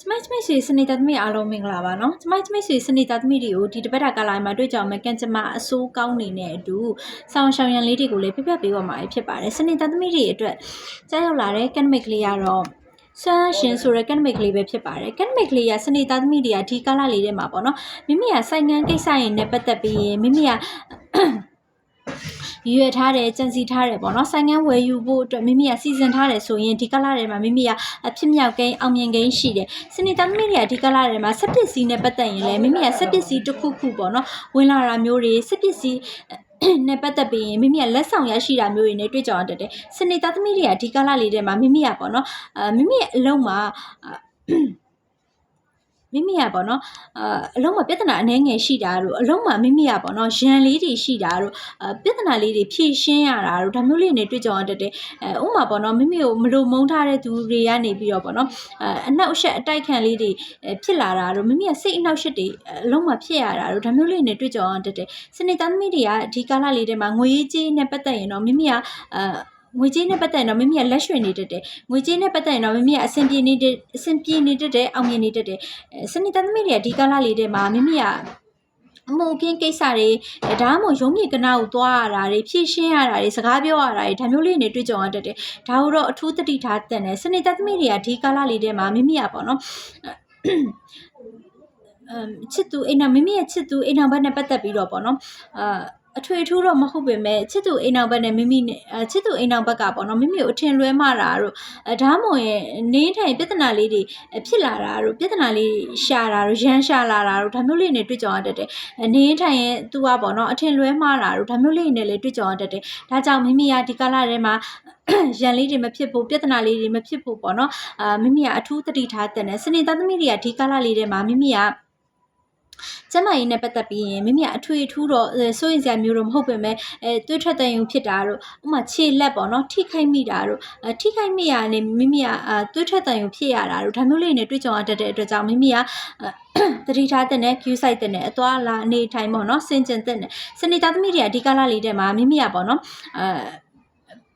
ကျမကျမဆွေစနေသားသမီးအားလုံးမင်္ဂလာပါနော်ကျမကျမဆွေစနေသားသမီးတွေကိုဒီတပတ်တာကာလာမှာတွေ့ကြအောင်မယ်ကန်ကျမအစိုးကောင်းနေတဲ့အတူဆောင်းရှောင်းရန်လေးတွေကိုလည်းပြပြပေးပါမှာဖြစ်ပါတယ်စနေသားသမီးတွေအတွက်ကြားရောက်လာတဲ့ကန်မစ်ကလေးကတော့ဆန်းရှင်ဆိုတဲ့ကန်မစ်ကလေးပဲဖြစ်ပါတယ်ကန်မစ်ကလေးကစနေသားသမီးတွေကဒီကာလာလေးထဲမှာပေါ့နော်မိမိကစိုင်ငံကိစ္စရင်နဲ့ပတ်သက်ပြီးရင်မိမိက ရွေထားတယ်ကြံစီထားတယ်ပေါ့နော်ဆိုင်ငန်းဝယ်ယူဖို့အတွက်မိမိကစီစဉ်ထားတယ်ဆိုရင်ဒီကလာထဲမှာမိမိကအဖြစ်မြောက်ကိန်းအောင်မြင်ကိန်းရှိတယ်စနေသားသမီးတွေကဒီကလာထဲမှာစက်ပစ္စည်းနဲ့ပတ်သက်ရင်လည်းမိမိကစက်ပစ္စည်းတစ်ခုခုပေါ့နော်ဝင်လာတာမျိုးတွေစက်ပစ္စည်းနဲ့ပတ်သက်ပြီးရင်မိမိကလက်ဆောင်ရရှိတာမျိုးတွေနဲ့တွေ့ကြအောင်တက်တယ်စနေသားသမီးတွေကဒီကလာလေးထဲမှာမိမိကပေါ့နော်အာမိမိရဲ့အလုံးမှာအာ မိမိကပေါ့နော်အာအလုံးမှာပြဿနာအနှဲငယ်ရှိတာတို့အလုံးမှာမိမိကပေါ့နော်ရန်လေးတွေရှိတာတို့အာပြဿနာလေးတွေဖြေရှင်းရတာတို့ဒါမျိုးလေးနဲ့တွေ့ကြအောင်တက်တယ်အဲဥပမာပေါ့နော်မိမိကိုမလို့မုန်းထားတဲ့သူတွေကနေပြီးတော့ပေါ့နော်အာအနောက်အရှက်အတိုက်ခံလေးတွေအဲဖြစ်လာတာတို့မိမိကစိတ်အနောက်ရှက်တွေအလုံးမှာဖြစ်ရတာတို့ဒါမျိုးလေးနဲ့တွေ့ကြအောင်တက်တယ်စနေသားသမီးတွေကဒီကာလလေးထဲမှာငွေရေးကြေးနဲ့ပတ်သက်ရင်တော့မိမိကအာ ငွေကြေးနဲ့ပတ်သက်ရင်တော့မိမိကလက်ရွှေနေတတ်တယ်ငွေကြေးနဲ့ပတ်သက်ရင်တော့မိမိကအဆင်ပြေနေတဲ့အဆင်ပြေနေတတ်တယ်အောင်မြင်နေတတ်တယ်အဲစနေသားသမီးတွေကဒီကာလလေးထဲမှာမိမိကအမှုအခင်းကိစ္စတွေအဲဒါမှမဟုတ်ရုံးမြေကနာကိုသွားရတာတွေဖြည့်ရှင်းရတာတွေစကားပြောရတာတွေဒါမျိုးလေးတွေတွေ့ကြုံရတတ်တယ်ဒါကိုတော့အထူးသတိထားတဲ့တယ်စနေသားသမီးတွေကဒီကာလလေးထဲမှာမိမိကပေါ့နော်အမ်ချစ်သူအိမ်နောက်မိမိရဲ့ချစ်သူအိမ်နောက်ဘက်နဲ့ပတ်သက်ပြီးတော့ပေါ့နော်အာ အထွေအထူးတော့မဟုတ်ပေမဲ့ချစ်သူအိမ်နောက်ဘက်နဲ့မိမိနဲ့အချစ်သူအိမ်နောက်ဘက်ကပေါ့နော်မိမိကိုအထင်လွဲမှားတာတို့အဒါမှမဟုတ်ရင်နင်းထိုင်ပြဿနာလေးတွေဖြစ်လာတာတို့ပြဿနာလေးရှာတာတို့ရမ်းရှာလာတာတို့ဒါမျိုးလေးနဲ့တွေ့ကြုံရတတ်တယ်နင်းထိုင်ရင်သူကပေါ့နော်အထင်လွဲမှားတာတို့ဒါမျိုးလေးနဲ့လည်းတွေ့ကြုံရတတ်တယ်ဒါကြောင့်မိမိကဒီကာလထဲမှာရန်လေးတွေမဖြစ်ဖို့ပြဿနာလေးတွေမဖြစ်ဖို့ပေါ့နော်အာမိမိကအထူးသတိထားတဲ့နဲ့စနေသားသမီးတွေကဒီကာလလေးထဲမှာမိမိက ကျမကြီးနဲ့ပတ်သက်ပြီးရင်မိမိကအထွေအထူးတော့အဲစိုးရင်စရာမျိုးတော့မဟုတ်ပေမဲ့အဲတွေးထွက်တဲ့ယုံဖြစ်တာတို့ဥပမာခြေလက်ပေါ့နော်ထိခိုက်မိတာတို့အဲထိခိုက်မိရနေမိမိကအာတွေးထွက်တဲ့ယုံဖြစ်ရတာတို့ဒါမျိုးလေးနဲ့တွေးကြုံရတတ်တဲ့အတွက်ကြောင့်မိမိကအဲတတိထားတဲ့နဲ့ queue site တဲ့နဲ့အသွားလာအနေထိုင်ပေါ့နော်စင်ကျင်တဲ့နဲ့စနေသားသမီးတွေကအဒီကာလလေးတဲ့မှာမိမိကပေါ့နော်အဲ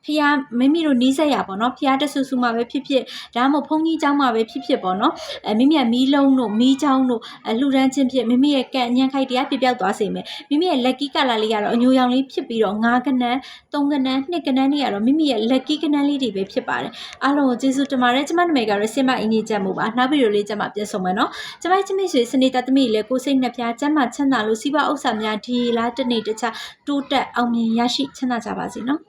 ဖះမိမိတို့နီးစက်ရပေါ့နော်ဖះတဆူဆူမှာပဲဖြစ်ဖြစ်ဒါမှမဟုတ်ဘုန်းကြီးเจ้าမှာပဲဖြစ်ဖြစ်ပေါ့နော်အဲမိမိကမီးလုံးတို့မီးချောင်းတို့အလှူဒန်းခြင်းဖြစ်မိမိရဲ့ကံညံခိုက်တရားပြပြောက်သွားစေမယ်မိမိရဲ့ lucky color လေးကတော့အညိုရောင်လေးဖြစ်ပြီးတော့၅ကနန်း၃ကနန်း၂ကနန်းတွေကတော့မိမိရဲ့ lucky ကနန်းလေးတွေပဲဖြစ်ပါတယ်အားလုံးကိုကျေးဇူးတင်ပါတယ်ကျမနာမည်ကတော့စင်မအင်ကြီးချက်မှုပါနောက်ဗီဒီယိုလေးကျမပြန်ဆောင်မယ်နော်ကျမချင်းမိတ်ဆွေစနေတသမီးလေးကိုစိတ်နှပြကျမ်းမာချမ်းသာလို့စီးပွားဥစ္စာများဒီလားတစ်နေ့တစ်ခြားတိုးတက်အောင်မြင်ရရှိချမ်းသာကြပါစေနော်